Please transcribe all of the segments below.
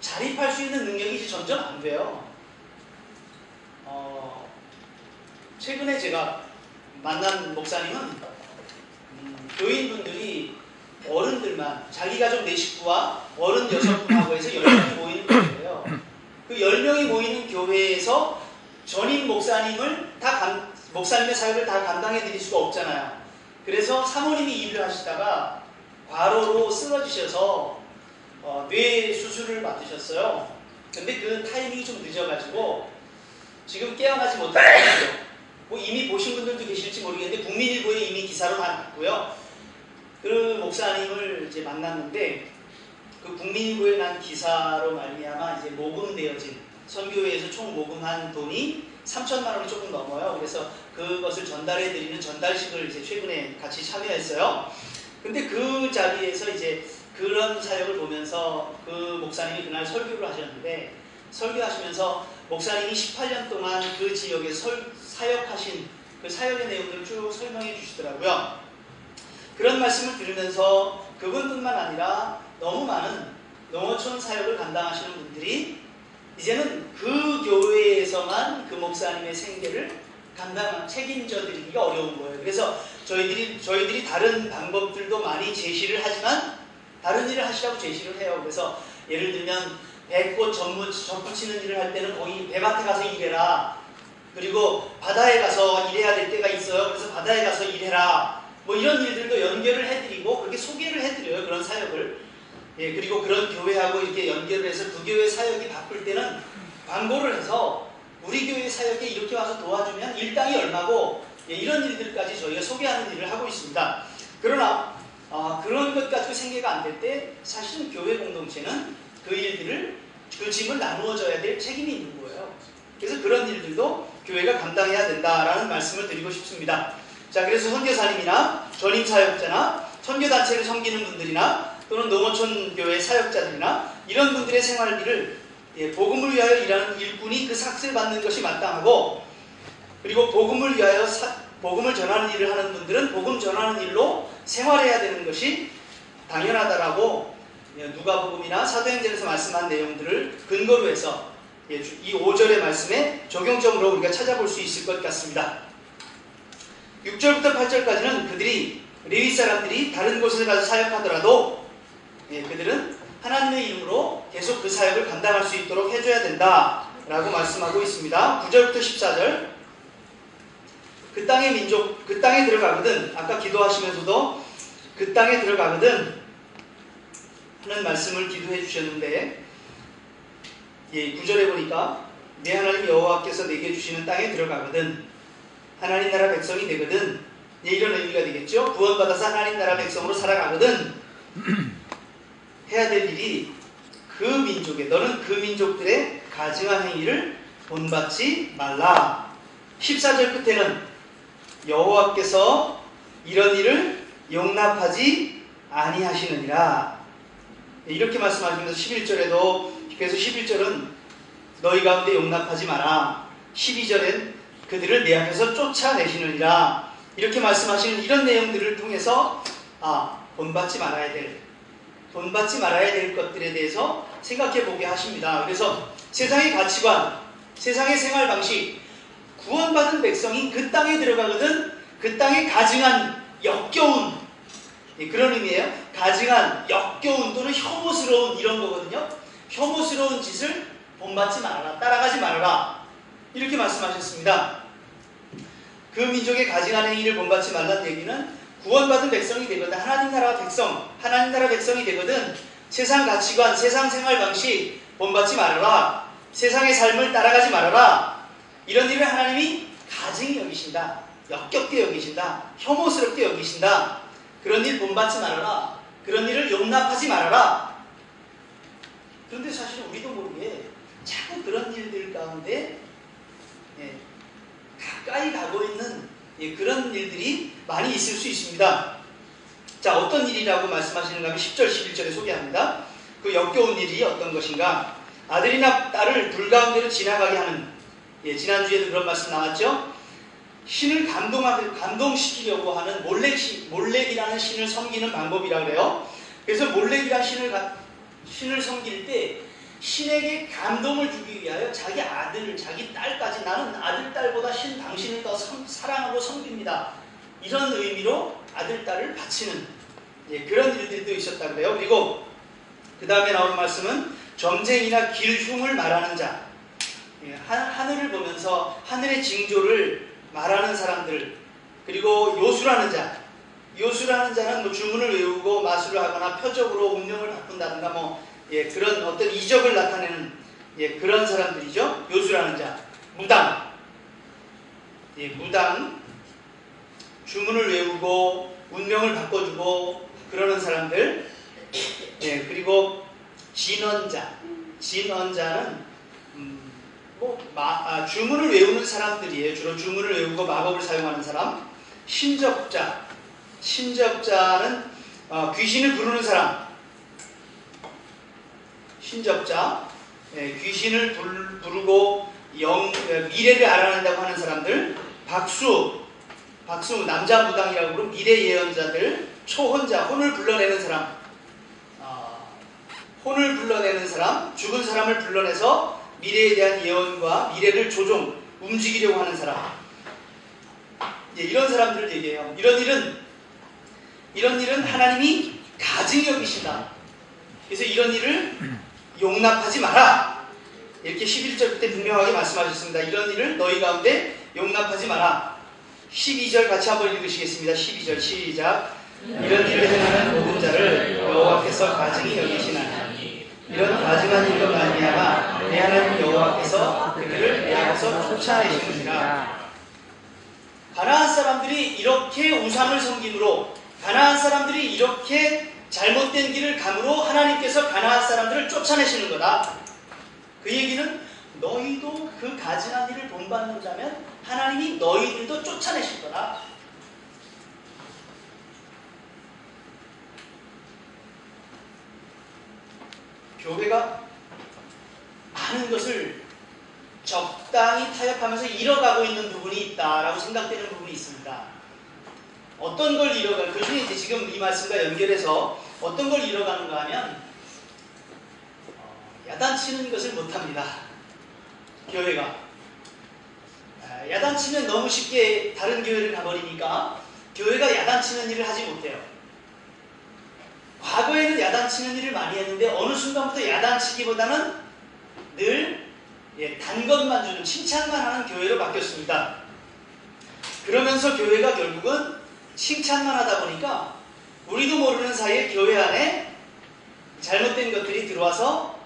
자립할 수 있는 능력이 이제 점점 안 돼요. 어, 최근에 제가 만난 목사님은 음, 교인분들이 어른들만 자기 가족 네 식구와 어른 여섯 분하고 해서 10명이 모이는 교회예요. 그 10명이 모이는 교회에서 전임 목사님을 다 감, 목사님의 사역을 다 감당해 드릴 수가 없잖아요. 그래서 사모님이 일을 하시다가 과로로 쓰러지셔서 어, 뇌 수술을 받으셨어요. 근데 그 타이밍이 좀 늦어가지고 지금 깨어나지 못하고 뭐 이미 보신 분들도 계실지 모르겠는데 국민일보에 이미 기사로 다 났고요. 그 목사님을 이제 만났는데 그 국민일보에 난 기사로 말미암아 이제 모금되어진 선교회에서 총 모금한 돈이 3천만 원이 조금 넘어요. 그래서 그것을 전달해 드리는 전달식을 이제 최근에 같이 참여했어요. 근데 그 자리에서 이제 그런 사역을 보면서 그 목사님이 그날 설교를 하셨는데 설교하시면서 목사님이 18년 동안 그 지역에 설, 사역하신 그 사역의 내용들을 쭉 설명해 주시더라고요. 그런 말씀을 들으면서 그분뿐만 아니라 너무 많은 농어촌 사역을 감당하시는 분들이 이제는 그 교회에서만 그 목사님의 생계를 감당 책임져 드리기가 어려운 거예요. 그래서 저희들이 저희들이 다른 방법들도 많이 제시를 하지만 다른 일을 하시라고 제시를 해요. 그래서 예를 들면 배꽃 전부 접붙이는 일을 할 때는 거기 배밭에 가서 일해라. 그리고 바다에 가서 일해야 될 때가 있어요. 그래서 바다에 가서 일해라. 뭐 이런 일들도 연결을 해드리고 그렇게 소개를 해드려요. 그런 사역을. 예, 그리고 그런 교회하고 이렇게 연결을 해서 그 교회 사역이 바쁠 때는 광고를 해서 우리 교회 사역에 이렇게 와서 도와주면 일당이 얼마고 예, 이런 일들까지 저희가 소개하는 일을 하고 있습니다. 가지고 생계가 안 될 때 사실은 교회 공동체는 그 일들을 그 짐을 나누어져야 될 책임이 있는 거예요. 그래서 그런 일들도 교회가 감당해야 된다라는 말씀을 드리고 싶습니다. 자, 그래서 선교사님이나 전임 사역자나 선교단체를 섬기는 분들이나 또는 농어촌 교회 사역자들이나 이런 분들의 생활비를 예, 복음을 위하여 일하는 일꾼이 그 삭슬 받는 것이 마땅하고 그리고 복음을 위하여 사, 복음을 전하는 일을 하는 분들은 복음 전하는 일로 생활해야 되는 것이 당연하다라고 예, 누가복음이나 사도행전에서 말씀한 내용들을 근거로 해서 예, 이 5절의 말씀에 적용점으로 우리가 찾아볼 수 있을 것 같습니다. 6절부터 8절까지는 그들이 레위 사람들이 다른 곳에 가서 사역하더라도 예, 그들은 하나님의 이름으로 계속 그 사역을 감당할 수 있도록 해줘야 된다라고 말씀하고 있습니다. 9절부터 14절 그 땅의 민족 그 땅에 들어가거든 아까 기도하시면서도 그 땅에 들어가거든 하는 말씀을 기도해 주셨는데 예, 9절에 보니까 내 하나님 여호와께서 내게 주시는 땅에 들어가거든 하나님 나라 백성이 되거든 예, 이런 의미가 되겠죠. 구원받아서 하나님 나라 백성으로 살아가거든 해야 될 일이 그 민족에 너는 그 민족들의 가증한 행위를 본받지 말라. 14절 끝에는 여호와께서 이런 일을 용납하지 아니하시느니라. 이렇게 말씀하시면서 11절에도 그래서 11절은 너희 가운데 용납하지 마라. 12절엔 그들을 내 앞에서 쫓아내시느니라. 이렇게 말씀하시는 이런 내용들을 통해서 아, 본받지 말아야 될 본받지 말아야 될 것들에 대해서 생각해 보게 하십니다. 그래서 세상의 가치관, 세상의 생활 방식, 구원받은 백성이 그 땅에 들어가거든 그 땅에 가증한 역겨운 예, 그런 의미예요. 가증한 역겨운 또는 혐오스러운 이런 거거든요. 혐오스러운 짓을 본받지 말아라, 따라가지 말아라 이렇게 말씀하셨습니다. 그 민족의 가증한 행위를 본받지 말라는 얘기는 구원받은 백성이 되거든 하나님 나라 백성, 하나님 나라 백성이 되거든 세상 가치관, 세상 생활 방식 본받지 말아라. 세상의 삶을 따라가지 말아라. 이런 일을 하나님이 가증히 여기신다. 역겹게 여기신다. 혐오스럽게 여기신다. 그런 일 본받지 말아라. 그런 일을 용납하지 말아라. 그런데 사실 우리도 모르게 자꾸 그런 일들 가운데 예, 가까이 가고 있는 예, 그런 일들이 많이 있을 수 있습니다. 자, 어떤 일이라고 말씀하시는가 하면 10절, 11절에 소개합니다. 그 역겨운 일이 어떤 것인가? 아들이나 딸을 불 가운데로 지나가게 하는, 예, 지난주에도 그런 말씀 나왔죠? 신을 감동하, 감동시키려고 하는 몰렉, 몰렉이라는 신을 섬기는 방법이라 그래요. 그래서 몰렉이라는 신을, 신을 섬길 때 신에게 감동을 주기 위하여 자기 아들, 자기 딸까지 나는 아들, 딸보다 신 당신을 더 성- 사랑하고 섬깁니다. 이런 의미로 아들, 딸을 바치는 예, 그런 일들도 있었다 그래요. 그리고 그 다음에 나오는 말씀은 점쟁이나 길흉을 말하는 자, 예, 하, 하늘을 보면서 하늘의 징조를 말하는 사람들, 그리고 요술하는 자, 요술하는 자는 뭐 주문을 외우고 마술을 하거나 표적으로 운명을 바꾼다든가 뭐 예, 그런 어떤 이적을 나타내는 예, 그런 사람들이죠. 요술하는 자, 무당, 예, 무당, 주문을 외우고 운명을 바꿔주고 그러는 사람들, 예, 그리고 진언자, 진언자는 음, 뭐 마- 아, 주문을 외우는 사람들이에요. 주로 주문을 외우고 마법을 사용하는 사람, 신적자, 신적자는 어, 귀신을 부르는 사람, 신적자, 예, 귀신을 불- 부르고 영, 예, 미래를 알아낸다고 하는 사람들, 박수, 박수. 남자 무당이라고 부르는 미래 예언자들, 초혼자, 혼을 불러내는 사람, 어, 혼을 불러내는 사람, 죽은 사람을 불러내서 미래에 대한 예언과 미래를 조종, 움직이려고 하는 사람, 예, 이런 사람들을 얘기해요. 이런 일은 이런 일은 하나님이 가증히 여기신다. 그래서 이런 일을 용납하지 마라. 이렇게 11절 때 분명하게 말씀하셨습니다. 이런 일을 너희 가운데 용납하지 마라. 12절 같이 한번 읽으시겠습니다. 12절 시작. 이런 일을 행하는 모든 자를 여호와께서 가증히 여기시나니 이런 가증한 일로 말미암아 내 하나님 여호와께서 그들을 내 앞에서 쫓아내시느니라. 가나안 사람들이 이렇게 우상을 섬김으로 가나안 사람들이 이렇게 잘못된 길을 감으로 하나님께서 가나안 사람들을 쫓아내시는 거다. 그 얘기는 너희도 그 가증한 일을 본받는 자면 하나님이 너희들도 쫓아내실 거다. 교회가 많은 것을 적당히 타협하면서 잃어가고 있는 부분이 있다라고 생각되는 부분이 있습니다. 어떤 걸 잃어가, 그 중에 이제 지금 이 말씀과 연결해서 어떤 걸 잃어가는가 하면, 어, 야단치는 것을 못합니다. 교회가. 아, 야단치면 너무 쉽게 다른 교회를 가버리니까 교회가 야단치는 일을 하지 못해요. 과거에는 야단치는 일을 많이 했는데 어느 순간부터 야단치기보다는 늘 예, 단 것만 주는 칭찬만 하는 교회로 바뀌었습니다. 그러면서 교회가 결국은 칭찬만 하다 보니까 우리도 모르는 사이에 교회 안에 잘못된 것들이 들어와서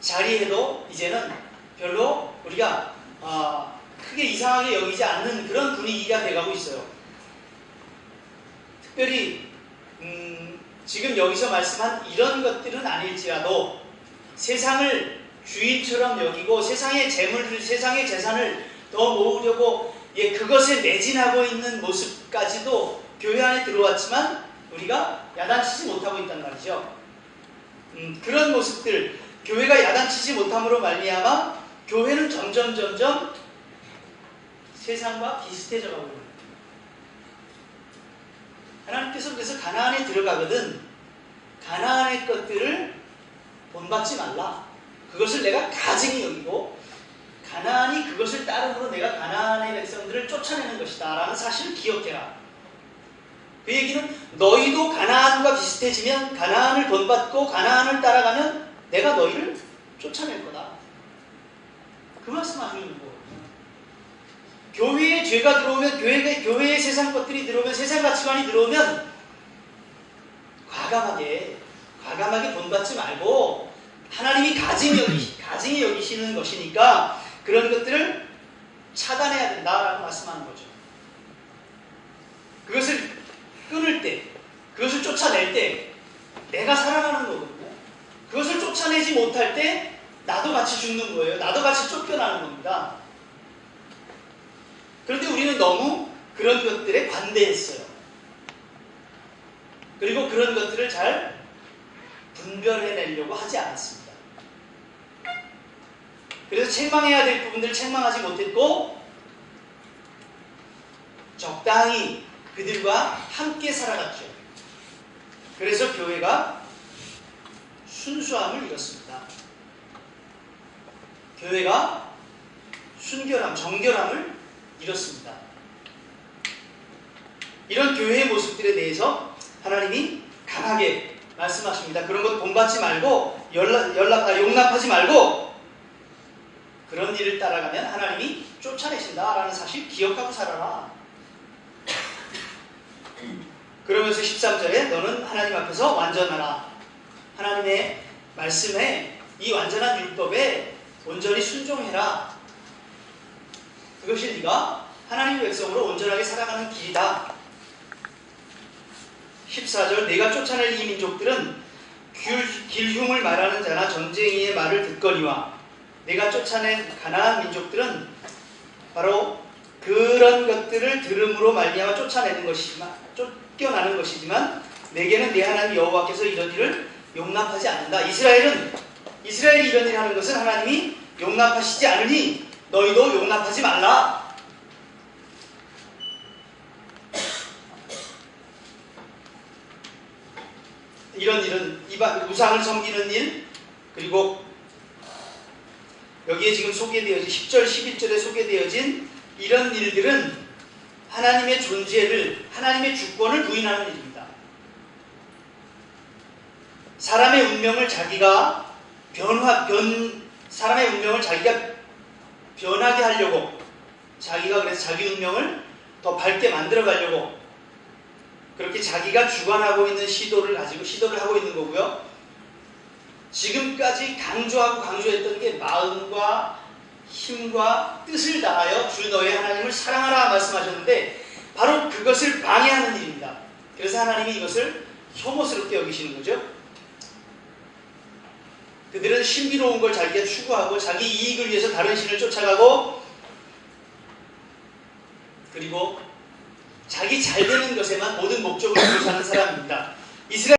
자리에도 이제는 별로 우리가 어, 크게 이상하게 여기지 않는 그런 분위기가 돼가고 있어요. 특별히 음, 지금 여기서 말씀한 이런 것들은 아닐지라도 세상을 주인처럼 여기고 세상의 재물을 세상의 재산을 더 모으려고 예, 그것에 매진하고 있는 모습까지도 교회 안에 들어왔지만 우리가 야단치지 못하고 있단 말이죠. 음, 그런 모습들 교회가 야단치지 못함으로 말미암아 교회는 점점 점점 세상과 비슷해져 가고 있는 거예요. 하나님께서 그래서 가나안에 들어가거든 가나안의 것들을 본받지 말라. 그것을 내가 가증히 여기고 가나안이 그것을 따름으로 내가 가나안의 백성들을 쫓아내는 것이다 라는 사실을 기억해라. 그 얘기는 너희도 가나안과 비슷해지면 가나안을 본받고 가나안을 따라가면 내가 너희를 쫓아낼 거다. 그 말씀하시는 거예요. 교회에 죄가 들어오면 교회에 교회에 세상 것들이 들어오면 세상 가치관이 들어오면 과감하게 과감하게 본받지 말고 하나님이 가증히 여기 여기시는 것이니까 그런 것들을 차단해야 된다라고 말씀하는 거죠. 그것을 끊을 때, 그것을 쫓아낼 때 내가 살아가는 거거든요. 그것을 쫓아내지 못할 때 나도 같이 죽는 거예요. 나도 같이 쫓겨나는 겁니다. 그런데 우리는 너무 그런 것들에 관대했어요. 그리고 그런 것들을 잘 분별해내려고 하지 않았습니다. 그래서 책망해야 될 부분들을 책망하지 못했고 적당히 그들과 함께 살아갔죠. 그래서 교회가 순수함을 잃었습니다. 교회가 순결함, 정결함을 잃었습니다. 이런 교회의 모습들에 대해서 하나님이 강하게 말씀하십니다. 그런 것 본받지 말고 연락, 연락, 아, 용납하지 말고 그런 일을 따라가면 하나님이 쫓아내신다라는 사실 기억하고 살아라. 그러면서 13절에 너는 하나님 앞에서 완전하라. 하나님의 말씀에 이 완전한 율법에 온전히 순종해라. 그것이 네가 하나님의 백성으로 온전하게 살아가는 길이다. 14절 내가 쫓아낼 이 민족들은 길, 길흉을 말하는 자나 전쟁이의 말을 듣거니와 내가 쫓아낸 가나안 민족들은 바로 그런 것들을 들음으로 말미암아 쫓아내는 것이지만 쫓겨나는 것이지만 내게는 내 하나님 여호와께서 이런 일을 용납하지 않는다. 이스라엘은 이스라엘이 이런 일을 하는 것은 하나님이 용납하시지 않으니 너희도 용납하지 말라. 이런 일은 이바- 우상을 섬기는 일 그리고 여기에 지금 소개되어진 10절 11절에 소개되어진 이런 일들은 하나님의 존재를 하나님의 주권을 부인하는 일입니다. 사람의 운명을 자기가 변화 변 사람의 운명을 자기가 변하게 하려고 자기가 그래서 자기 운명을 더 밝게 만들어 가려고 그렇게 자기가 주관하고 있는 시도를 가지고 시도를 하고 있는 거고요. 지금까지 강조하고 강조했던 게 마음과 힘과 뜻을 다하여 주 너의 하나님을 사랑하라 말씀하셨는데 바로 그것을 방해하는 일입니다. 그래서 하나님이 이것을 혐오스럽게 여기시는 거죠. 그들은 신비로운 걸 자기가 추구하고 자기 이익을 위해서 다른 신을 쫓아가고 그리고 자기 잘 되는 것에만 모든 목적을 두고 사는 사람입니다. 이스라엘